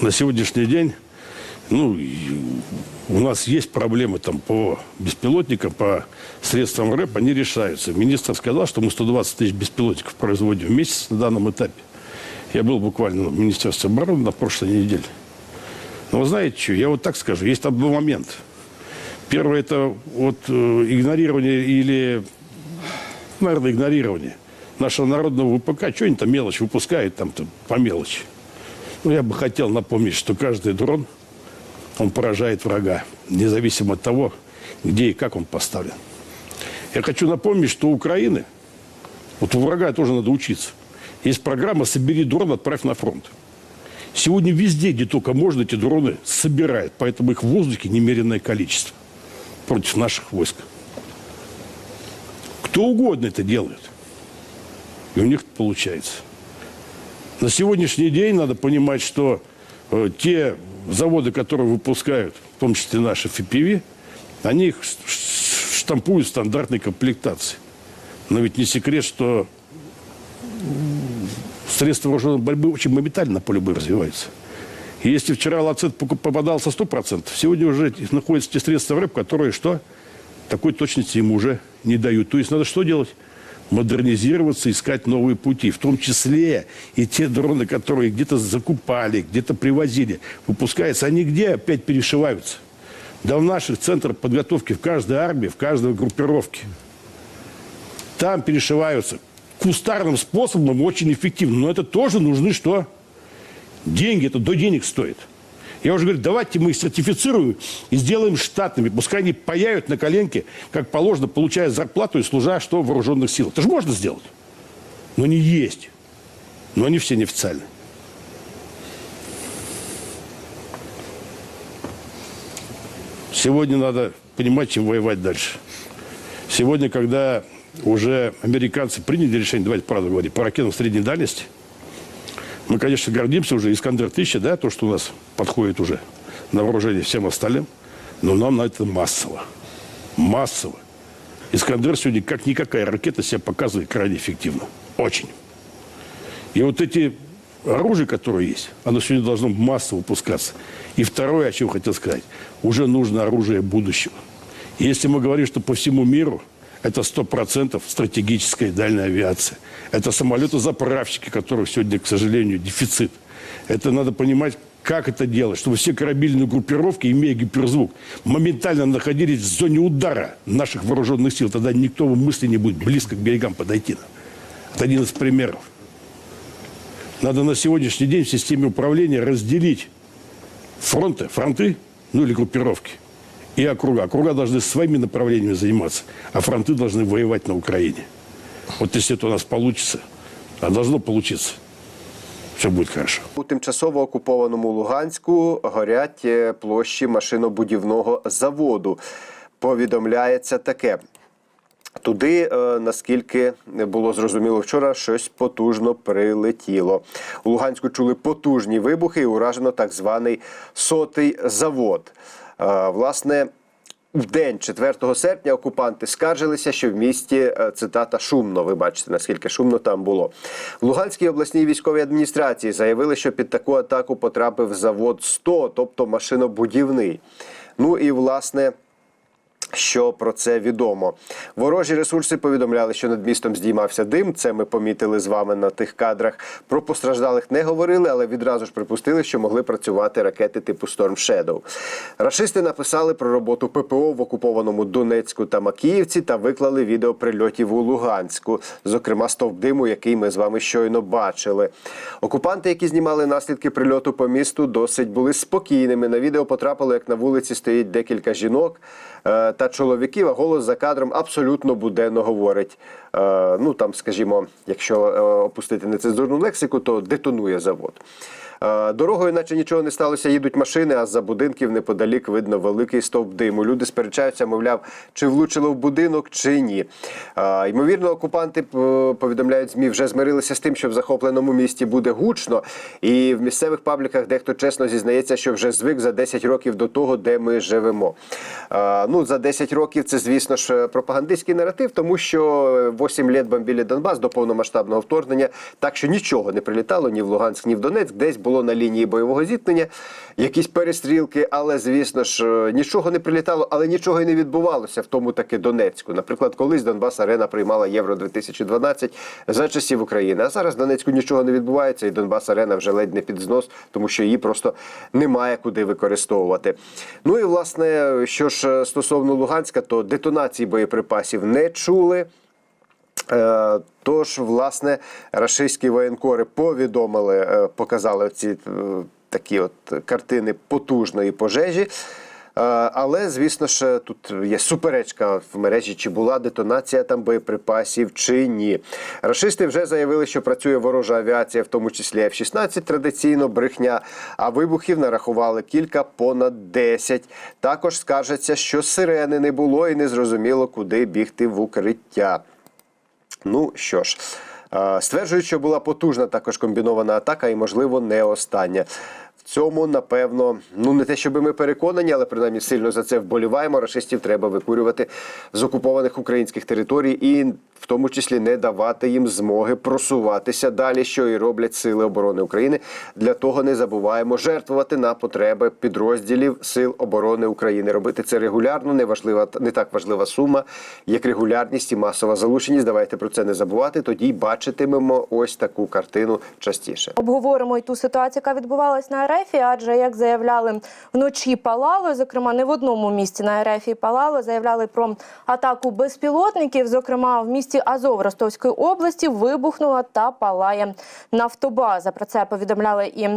на сегодняшний день, ну, у нас есть проблемы там по беспилотникам, по средствам РЭП, они решаются. Министр сказал, что мы 120 тысяч беспилотников производим в месяц на данном этапе. Я был буквально в Министерстве обороны на прошлой неделе. Но вы знаете что, я вот так скажу, есть там два момента. Первое это вот э, игнорирование или, наверное, игнорирование нашего народного ВПК. Что они там мелочь выпускают там -то по мелочи? Ну, я бы хотел напомнить, что каждый дрон, он поражает врага, независимо от того, где и как он поставлен. Я хочу напомнить, что у Украины, вот у врага тоже надо учиться, есть программа «Собери дрон, отправь на фронт». Сегодня везде, где только можно, эти дроны собирают, поэтому их в воздухе немеренное количество против наших войск. Кто угодно это делает. И у них получается. На сегодняшний день надо понимать, что э, те заводы, которые выпускают, в том числе наши FPV, они их штампуют стандартной комплектации. Но ведь не секрет, что средства вооруженной борьбы очень моментально на поле боя развиваются. И если вчера лацет попадался 100%, сегодня уже находятся те средства РЭП, которые что? Такой точности ему уже не дают. То есть надо что делать? Модернизироваться, искать новые пути. В том числе и те дроны, которые где-то закупали, где-то привозили, выпускаются, они где опять перешиваются? Да в наших центрах подготовки, в каждой армии, в каждой группировке. Там перешиваются кустарным способом очень эффективно. Но это тоже нужны что? Деньги, это до денег стоит. Я уже говорю, давайте мы их сертифицируем и сделаем штатными. Пускай они паяют на коленке, как положено, получая зарплату и служа что в вооруженных силах. Это же можно сделать. Но не есть. Но они все неофициальные. Сегодня надо понимать, чем воевать дальше. Сегодня, когда уже американцы приняли решение, давайте правду говорить, по ракетам средней дальности, мы, конечно, гордимся уже Искандер-1000, да, то, что у нас подходит уже на вооружение всем остальным, но нам на это массово. Массово. Искандер сегодня, как никакая ракета, себя показывает крайне эффективно. Очень. И вот эти оружия, которые есть, оно сегодня должно массово выпускаться. И второе, о чем хотел сказать, уже нужно оружие будущего. Если мы говорим, что по всему миру это 100% стратегическая дальняя авиация. Это самолеты-заправщики, которых сегодня, к сожалению, дефицит. Это надо понимать, как это делать, чтобы все корабельные группировки, имея гиперзвук, моментально находились в зоне удара наших вооруженных сил. Тогда никто в мысли не будет близко к берегам подойти. Это один из примеров. Надо на сегодняшний день в системе управления разделить фронты, фронты, ну или группировки, и округа. Округа должны своими направлениями заниматься, а фронты должны воевать на Украине. Вот если это у нас получится, а должно получиться, все будет хорошо. У тимчасово окупованому Луганську горять е, площі машинобудівного заводу. Повідомляється таке. Туди, е, наскільки було зрозуміло вчора, щось потужно прилетіло. У Луганську чули потужні вибухи і уражено так званий сотий завод. Е, Власне, в день 4 серпня окупанти скаржилися, що в місті е, цитата шумно. Ви бачите, наскільки шумно там було. В Луганській обласній військовій адміністрації заявили, що під таку атаку потрапив завод 100, тобто машинобудівний. Ну і власне. Що про це відомо? Ворожі ресурси повідомляли, що над містом здіймався дим. Це ми помітили з вами на тих кадрах. Про постраждалих не говорили, але відразу ж припустили, що могли працювати ракети типу Storm Shadow. Рашисти написали про роботу ППО в окупованому Донецьку та Макіївці та виклали відео прильотів у Луганську, зокрема стовп диму, який ми з вами щойно бачили. Окупанти, які знімали наслідки прильоту по місту, досить були спокійними. На відео потрапило, як на вулиці стоїть декілька жінок е, та чоловіків, а голос за кадром абсолютно буденно говорить. Е, ну там, скажімо, якщо е, опустити нецензурну лексику, то детонує завод. Е, Дорогою, наче нічого не сталося, їдуть машини, а з-за будинків неподалік видно великий стовп диму. Люди сперечаються, мовляв, чи влучило в будинок, чи ні. Е, Ймовірно, окупанти е, повідомляють ЗМІ, вже змирилися з тим, що в захопленому місті буде гучно. І в місцевих пабліках дехто чесно зізнається, що вже звик за 10 років до того, де ми живемо. Ну, за 10 років це, звісно ж, пропагандистський наратив, тому що 8 літ бомбили Донбас до повномасштабного вторгнення, так що нічого не прилітало ні в Луганськ, ні в Донецьк, десь було було на лінії бойового зіткнення, якісь перестрілки, але звісно ж нічого не прилітало, але нічого і не відбувалося в тому таки Донецьку. Наприклад, колись Донбас Арена приймала Євро 2012 за часів України. А зараз в Донецьку нічого не відбувається, і Донбас Арена вже ледь не під знос, тому що її просто немає куди використовувати. Ну і власне, що ж е, стосовно Луганська, то детонації боєприпасів не чули. Е, Тож, власне, рашистські воєнкори повідомили, е, показали ці е, такі от картини потужної пожежі. Але, звісно ж, тут є суперечка в мережі, чи була детонація там боєприпасів, чи ні. Рашисти вже заявили, що працює ворожа авіація, в тому числі F-16, традиційно брехня, а вибухів нарахували кілька, понад 10. Також скажеться, що сирени не було і не зрозуміло, куди бігти в укриття. Ну що ж, е, стверджують, що була потужна також комбінована атака, і, можливо, не остання. Цьому, напевно, ну не те, щоб ми переконані, але принаймні сильно за це вболіваємо. Рашистів треба викурювати з окупованих українських територій і в тому числі не давати їм змоги просуватися далі, що і роблять сили оборони України. Для того не забуваємо жертвувати на потреби підрозділів сил оборони України. Робити це регулярно, не важлива не так важлива сума, як регулярність і масова залученість. Давайте про це не забувати. Тоді бачитимемо ось таку картину частіше. Обговоримо і ту ситуацію, яка відбувалась на РФ, адже як заявляли вночі палало, зокрема не в одному місті на РФ палало, заявляли про атаку безпілотників. Зокрема, в місті Азов Ростовської області вибухнула та палає нафтобаза. Про це повідомляли і.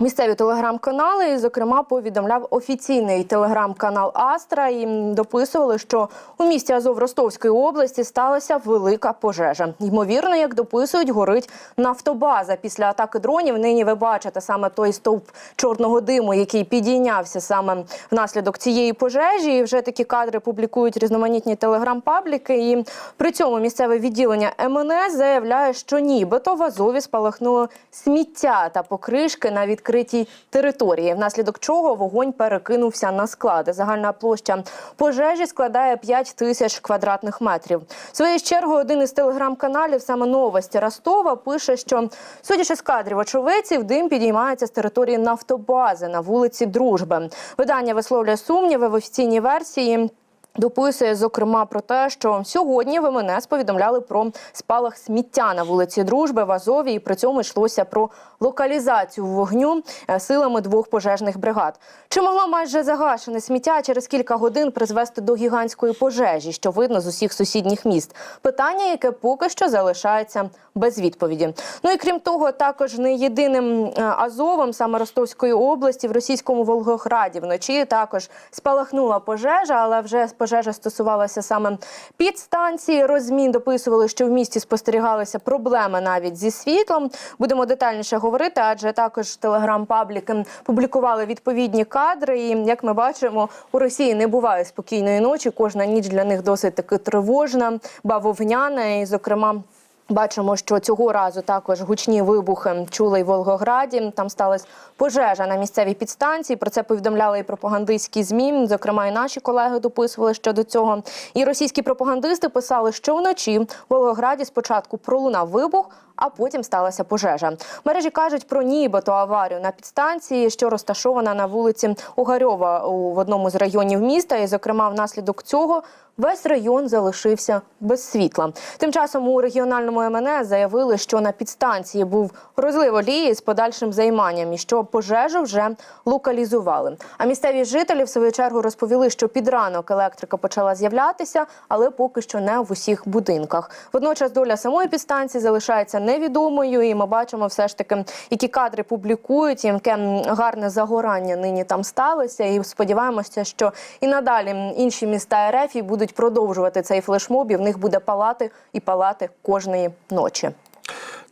Місцеві телеграм-канали, зокрема, повідомляв офіційний телеграм-канал Астра. І дописували, що у місті Азов Ростовської області сталася велика пожежа. Ймовірно, як дописують, горить нафтобаза. Після атаки дронів нині ви бачите саме той стовп чорного диму, який підійнявся саме внаслідок цієї пожежі. І вже такі кадри публікують різноманітні телеграм-пабліки. І при цьому місцеве відділення МНС заявляє, що нібито в Азові спалахнуло сміття та покришки на відкритій території, внаслідок чого вогонь перекинувся на склади. Загальна площа пожежі складає 5 тисяч квадратних метрів. Своєю чергою один із телеграм-каналів, саме новості Ростова, пише, що судячи з кадрів очевидців, дим підіймається з території нафтобази на вулиці Дружби. Видання висловлює сумніви в офіційній версії. Дописує зокрема про те, що сьогодні в МНС повідомляли про спалах сміття на вулиці Дружби в Азові, і при цьому йшлося про локалізацію вогню е, силами двох пожежних бригад. Чи могло майже загашене сміття через кілька годин призвести до гігантської пожежі, що видно з усіх сусідніх міст? Питання, яке поки що залишається без відповіді. Ну і крім того, також не єдиним е, Азовом, саме Ростовської області, в російському Волгограді вночі також спалахнула пожежа, але вже пожежа стосувалася саме підстанції. Розмін дописували, що в місті спостерігалися проблеми навіть зі світлом. Будемо детальніше говорити, адже також телеграм-пабліки публікували відповідні кадри. І як ми бачимо, у Росії не буває спокійної ночі. Кожна ніч для них досить таки тривожна, бавовняна. І, зокрема, Бачимо, що цього разу також гучні вибухи чули й в Волгограді. Там сталася пожежа на місцевій підстанції. Про це повідомляли і пропагандистські змі. Зокрема, і наші колеги дописували щодо цього. І російські пропагандисти писали, що вночі в Волгограді спочатку пролунав вибух. А потім сталася пожежа. Мережі кажуть про нібито аварію на підстанції, що розташована на вулиці Угарьова в одному з районів міста. І, зокрема, внаслідок цього весь район залишився без світла. Тим часом у регіональному МНС заявили, що на підстанції був розлив олії з подальшим займанням і що пожежу вже локалізували. А місцеві жителі в свою чергу розповіли, що під ранок електрика почала з'являтися, але поки що не в усіх будинках. Водночас доля самої підстанції залишається невідомою, і ми бачимо все ж таки, які кадри публікують, яке гарне загорання нині там сталося. І сподіваємося, що і надалі інші міста РФ будуть продовжувати цей флешмоб, і в них буде палати і палати кожної ночі.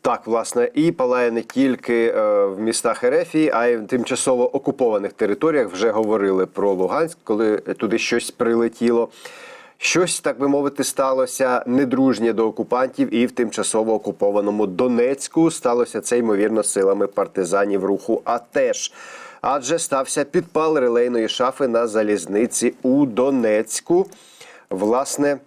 Так, власне, і палає не тільки е, в містах Ерефії, а й в тимчасово окупованих територіях. Вже говорили про Луганськ, коли туди щось прилетіло. Щось, так би мовити, сталося недружнє до окупантів, і в тимчасово окупованому Донецьку сталося це ймовірно силами партизанів руху. АТЕШ. Адже стався підпал релейної шафи на залізниці у Донецьку. Власне.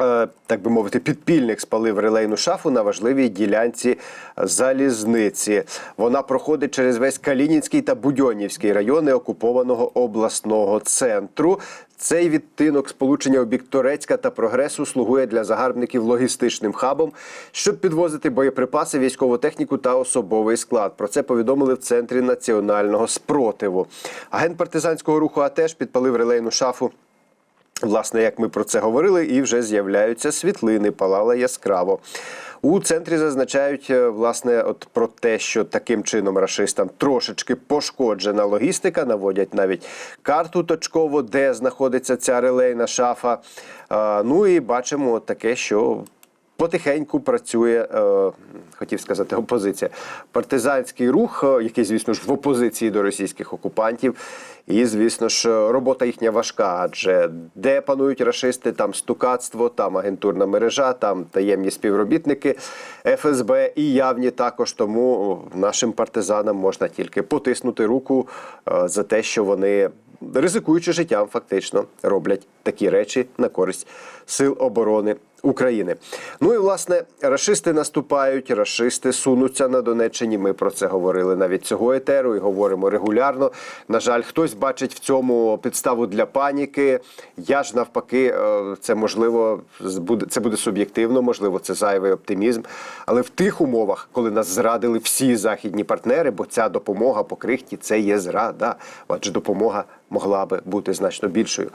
е, так би мовити, підпільник спалив релейну шафу на важливій ділянці залізниці. Вона проходить через весь Калінінський та Будьонівський райони окупованого обласного центру. Цей відтинок сполучення у бік Торецька та прогресу слугує для загарбників логістичним хабом, щоб підвозити боєприпаси, військову техніку та особовий склад. Про це повідомили в центрі національного спротиву. Агент партизанського руху АТЕШ підпалив релейну шафу Власне, як ми про це говорили, і вже з'являються світлини, палала яскраво. У центрі зазначають е, власне от про те, що таким чином рашистам трошечки пошкоджена логістика. Наводять навіть карту точково, де знаходиться ця релейна шафа. Е, Ну і бачимо таке, що потихеньку працює, е, хотів сказати, опозиція. Партизанський рух, е, який, звісно ж, в опозиції до російських окупантів. І, звісно ж, робота їхня важка, адже де панують рашисти, там стукацтво, там агентурна мережа, там таємні співробітники ФСБ і явні також. Тому нашим партизанам можна тільки потиснути руку е, за те, що вони ризикуючи життям, фактично роблять такі речі на користь сил оборони України. Ну і власне рашисти наступають, рашисти сунуться на Донеччині. Ми про це говорили навіть цього етеру і говоримо регулярно. На жаль, хтось бачить в цьому підставу для паніки. Я ж навпаки, е, це можливо буде це буде суб'єктивно, можливо, це зайвий оптимізм. Але в тих умовах, коли нас зрадили всі західні партнери, бо ця допомога по крихті це є зрада, адже допомога могла би бути значно більшою.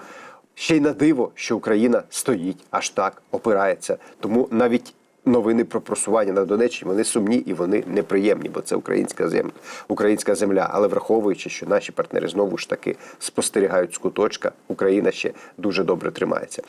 Ще й на диво, що Україна стоїть аж так, опирається. Тому навіть новини про просування на Донеччині вони сумні і вони неприємні, бо це українська земля, українська земля. Але враховуючи, що наші партнери знову ж таки спостерігають з куточка, Україна ще дуже добре тримається.